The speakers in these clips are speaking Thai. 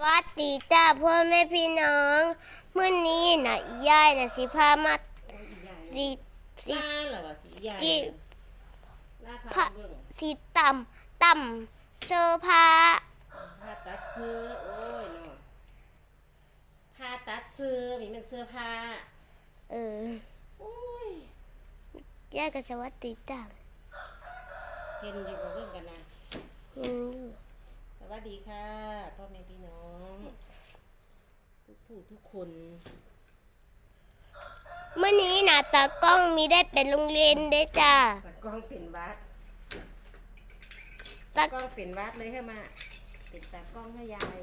สวัสดีจ้าพ่อแม่พี่น้องเมื่อนี้นะยายนะสิพามาสิสิลาเหรอวะสีใหญ่จิลาพะพาเบิ่งสิต่ำต่ำเสื้อผ้าผ้าตัดเสื้อโอ้ยเนาะผ้าตัดเสื้อมีเป็นเสื้อผ้าเออโอ้ยยายก็สวัสดีจ้าเห็นอยู่บ่เบิ่งกันนะเห็นอยู่ส วัสดีค่ะพ่อแม่พี่น้อง ทุกผู้ทุกคนเมื่อนี้นะตากล้องมีได้เป็นโรงเรียนได้จ้าตากล้องเป็นวัดตาตากล้องเป็นวัดเลยให้มาเป็นตากล้องให้ยาย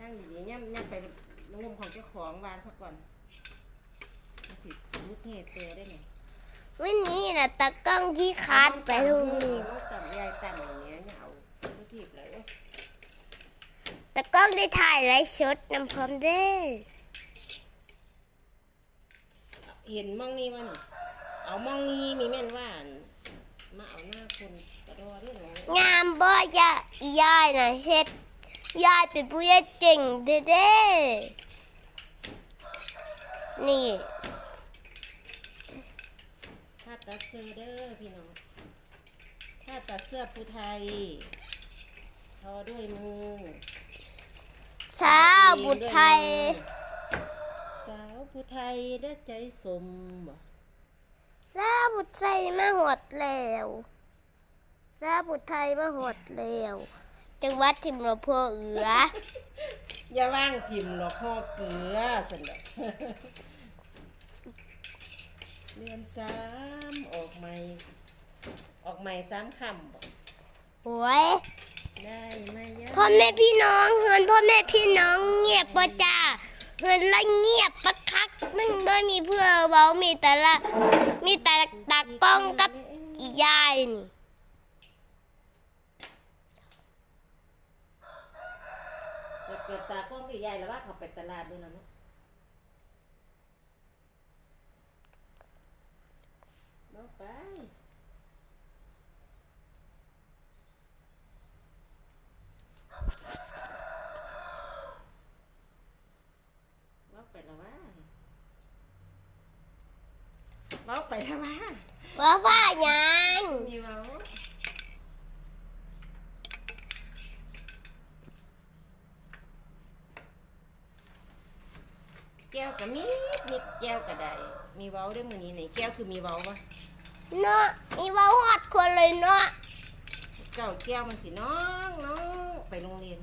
นั่งดีๆย่ำย่ำไปงมของเจ้าของวานซะก่อนมันสิรุดเหตุเตอได้ไหมเมื่อนี้นะตากล้องที่คัดไปโรงเรียนต้องต่ำ ยายต่ำอย่างเงี้ยเนี่ยเอาไม่ถีบเลยเว้ยตากล้องได้ถ่ายไลฟ์สดนำพร้อมเด้อเห็นมองนี่มันเอามองนี่มีแม่นว่าอั่นมาเอาหน้าคนกระโดดด้วยหนูงามบ่ยะอียายนะเฮ็ดยายเป็นผู้ใหญ่เก่งเด้อเด้นี่ถ้าตัดเสื้อเด้อพี่น้อง ถ้าตัดเสื้อผู้ไทย ทอด้วยมือ สาวบุตรไทย สาวผู้ไทยได้ใจสมบ่สาวบุตรไทยมาหดแล้วสาวบุตรไทยมาหดแล้วจังหวัดทิมรพเอืออย่าว่างพิมพ์หรอกพ่อเกลือสันดอกเรียนสามออกใหม่ ออกใหม่สามคำบอกโอ้ยได้ไหมยะพ่อแม่พี่น้องเฮือนพ่อแม่พี่น้องเงียบบ่จ้าเฮือนละเงียบปักคักนึงโดยมีเพื่อเว้ามีแต่ละ มีแต่ตากล้องกับอียายนี่เกิดเกิดตากล้องกับยายแล้วว่าเขาไปตลาดด้วยแล้วเนาะเนาะไปเนาะไปแล้วว่าเมาไปแล้วว่า ว่าว่าหยัง มีเมาแก้วก็มีนิดแก้วก็ได้ มีเว้าได้มือนี้ไหนแก้วคือมีเว้าปะเนาะมีเว้าฮอดคนเลยเนาะเจ้าแก้วมันสิน้องน้องไปโรงเรียน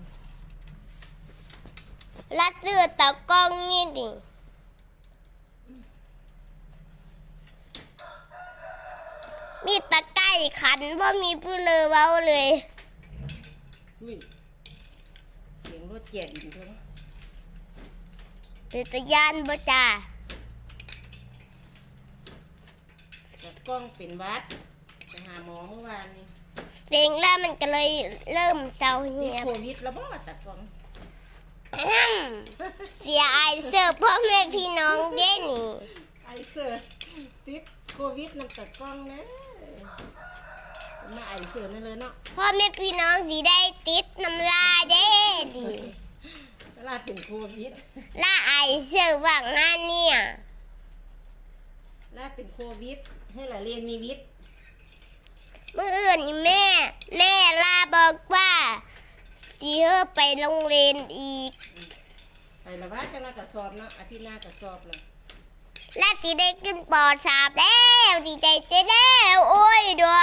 และเสื้อตากล้องนี่ดิ มีตะไก่ขันว่ามีผู้เลอเว้าเลยอุ้ยเสียงรถเจ็ดอีกแล้วเป็นตะยานบ่จ้าแต่กล้องเป็นหวัดไปหาหมอเมื่อวานนี้เสียงแล้วมันก็เลยเริ่มเศร้ามีเหียบโควิดแล้วบ่แต่กล้องอื้มเสียอายเสื้อพ่อแม่พี่น้องเด้นี่ไอเซอร์ติดโควิดนำแต่กล้องนะ มาไอเซอร์นั่นเลยเนาะพ่อแม่พี่น้องสิได้ติดน้ำลายเด้ดิเวลาเป็นโควิดล่าอายเสื้อว่างงานเนี่ยแล้วเป็นโควิดให้หลานเรียนมีวิทย์เมื่ออื่นนี่แม่ แม่ลาบอกว่าสิเฮอไปโรงเรียนอีกไปละว่าจะน่ากระสอบเนาะอาทิตย์หน้ากระสอบเลย และสิได้ขึ้นปอสามแล้วดีใจเจ๊แล้วโอ้ยดัว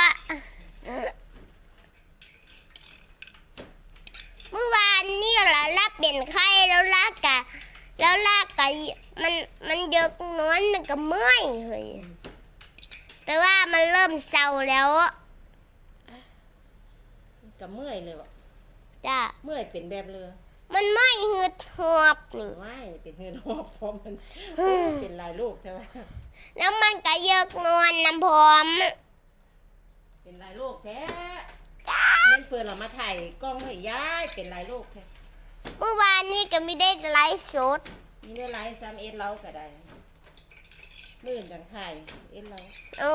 เมื่อวานนี่ล่ะรับเปลี่ยนไข้แล้วลากกะแล้วลากกะมันมันเยอะนวลมันก็เมื่อยเฮ้ยแต่ว่ามันเริ่มเศร้าแล้วกับเมื่อยเลยวะจ้ะเมื่อยเป็นแบบเลย มันไม่หืดหอบนี่ ไม่เป็นเงินหอบพร้อมมันเป็นลายลูกใช่ไหมแล้วมันก็เยอะนวลน้ำพร้อมเป็นลายลูกแท้จ้าเล่นเปิดเรามาถ่ายกล้องให้ย้ายเป็นลายลูกแท้เมื่อวานนี้ก็ไม่ได้ไลฟ์สดมีได้ไลายซ้ำเอ็ดเราก็ได้มื่นจังถ่ายเอ็ดเรา เอา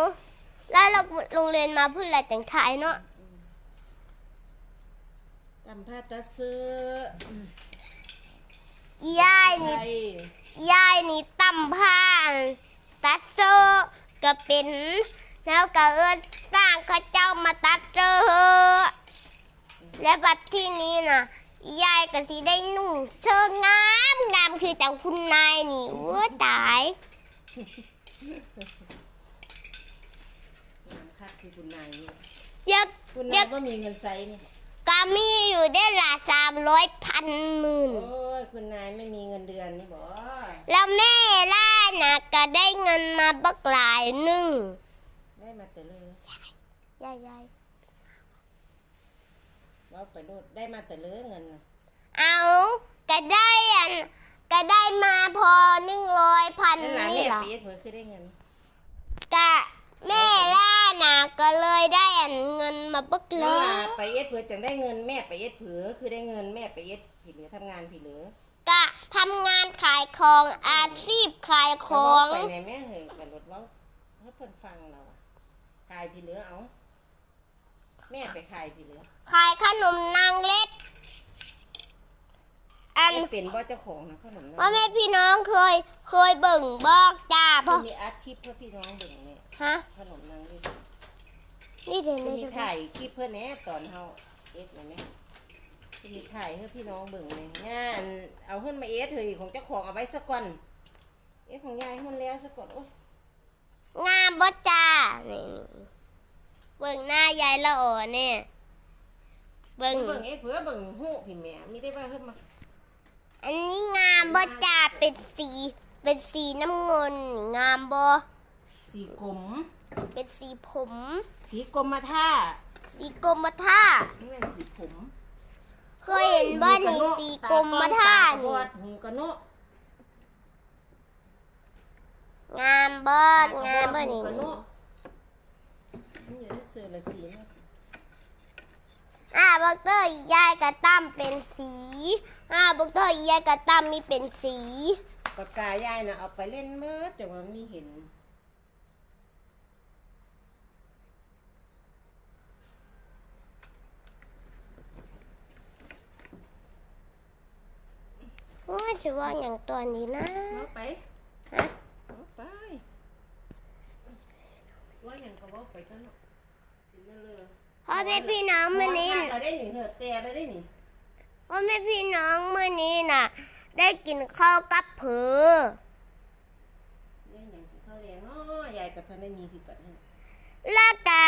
แล้วเราโรงเรียนมาเพื่ออะไรแต่งไทยเนาะำผ้าตัดเสื้อยายไทนี่ยยายนี่ตั้มผ้าตัดโซก็เป็นแล้วก็เอินสร้างเข้าเจ้ามาตัดเจอและบัดที่นี้น่ะยายก็สิได้นุ่งเสื้องามงามคือจากคุณนายนี่โอ้ตายงามคักคือคุณนายนี่อยาก คุณอยานากยก็มีเงินใช้นี่กา มีอยู่ได้ละสามร้อยพันหมื่น โอ้ยคุณนายไม่มีเงินเดือนนี่บ่แล้วแม่ล่าน่ะก็ได้เงินมาบักหลายหนึ่งได้มาแต่เลยยายยายว่าไปโลดได้มาแต่เลยเงินน่ะเอาก็ได้อันก็ได้มาพอหนึ่งร้อยพันนั่นหลานนี่แม่เหรอ ปีเอ็ดเผยคือได้เงินกะแม่ ล่าน่ะก็เลยได้อันเงินมาบักเลนั่นยล่ะไปเอ็ดเผยจังได้เงินแม่ไปเอ็ดเผยคือได้เงินแม่ไปเอ็ดผีเหลือทำงานผีเหลือกะทำงานขายของอาชีพขายขเขาอบอกงไปในแม่เฮยกันรถเว้าเฮ้ยเพิ่นฟังเราอะขายผีเหลือเอาแม่ไปขายผีเหลือขายขนมนางเล็กอันไม่เป็นบ่เจ้าของนะขนมพ่อแม่พี่น้องเคยเคยเบิ่งบอกจ้าพ่อมีอาชีพเพื่อพี่น้องเบิ่งเนี่ยฮะ ขนมนางนี่ นี่เดี๋ยวจะนี้มีจะถ่ายคลิปเพื่อนแหน่ตอนเฮาเอ็ดนะแม่จะมีถ่ายให้พี่น้องเบิ่งเลยงานเอาขึ้นมาเอ็ดเถอะของเจ้าของเอาไว้สักก่อนเอ็ดของยายหุ่นแล้วสักก่อนโอ้ยงามบ่จ้านี่เบิ่งหน้ายายละอ่อเนี่ยเบิ่งเบิ่งเอ็ดเผื่อเบิ่งหูพี่แม่มีได้ว่าเพิ่นมาอันนี้งามบ่จ้าเป็นสี เป็นสีน้ำเงินงามบ่สีกลม เป็นสีผม สีกรมท่าสีกรมท่านี่เป็นสีผม เคยเห็นบ่นี่สีกรมท่าตกระบนี่อดหูกระโนะงามบ่งามบ่นี่หูกระโะนี่อยู่ในเสื้อละสีนะอ่าบักเตอร์ยายกับตั้มเป็นสีอ่าบักเตอร์ยายกับตั้มมีเป็นสีปากกายายน่ะเอาไปเล่นเมื่อแต่ว่ามีเห็น โอ้ยสิว่าอย่างตัวนี้นะเอาไปฮะเอาไปว่าอย่างก็บอกไปกันเนาะกินนั่นเลยพ่อแม่พี่น้องมื้อนี้เราได้หนิเหนือแต่เราได้หนิพ่อแม่พี่น้องมื้อนี้น่ะ ได้กินข้าวกับเผือได้อย่างกินข้าวแรงเนาะยายกับท่านได้มีคือกันเนี่ยแล้วก็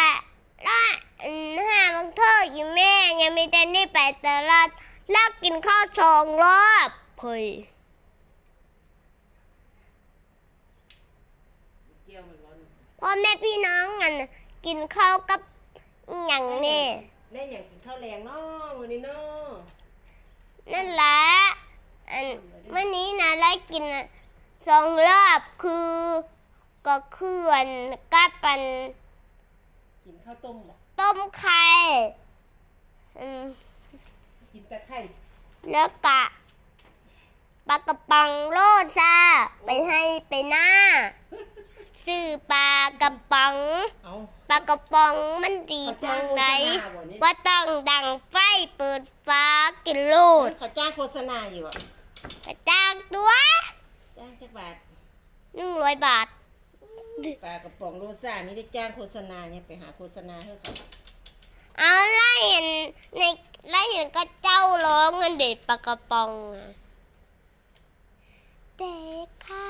แล้วอันห้าบังเทออยู่แม่ยังไม่ได้นี่ไปตลาดแล้วกินข้าวสองรอบ เฮ้ยเจียวมันร้อนพ่อแม่พี่น้องกันกินข้าวกับอหย่างนี่ได้อย่างกินข้าวแรงเนาะวันนี้เนาะนั่นแหละอันวันนี้นะได้กินสองรอบคือก็คืออันกับปันกินข้าวต้มบ่ต้มไข่อืมกินตะไคร้แล้วกะ ปลากระปังโลดซาไปให้ไปหน้าซื้อปลากระปังเอาปลากระป๋องมันดีตรงไหนว่าต้องดังไฟเปิดฟ้ากินโลดเขาจ้างโฆษณาอยู่อะกระจ้างตัวจ้างจักบาทหนึ่งร้อยบาทปลากระป๋องโรซ่ามีได้จ้างโฆษณาเนี่ยไปหาโฆษณาให้เขาเอาไล่เห็นในไล่เห็นก็เจ้าร้องเงินเด็ดปลากระป๋องอะเด็กค่ะ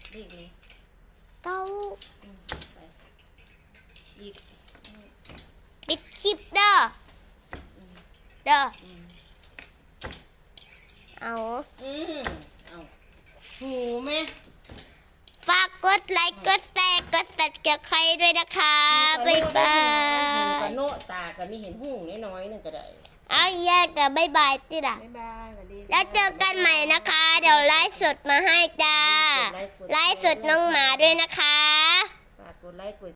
เขาเลยแล้วเรียกเลยเก้าอืมไปอีกปิดคลิปเด้อเด้ออืมเอาอืมเอาหูไหมฝากกดไลค์กดแชร์กดตัดเกี่ยวใครด้วยนะคะ บ๊ายบาหูกระยโนตตาก็มีเห็นหูน้อยๆนึงก็ได้ เอาแยกกับบ๊ายบายจิล่ะ บ๊ายบายสวัสดีแล้วเจอกันใหม่นะคะ เดี๋ยวไลฟ์สดมาให้จ้า ไลฟ์สดน้องหมาด้วยนะคะ ฝากกดไลค์กด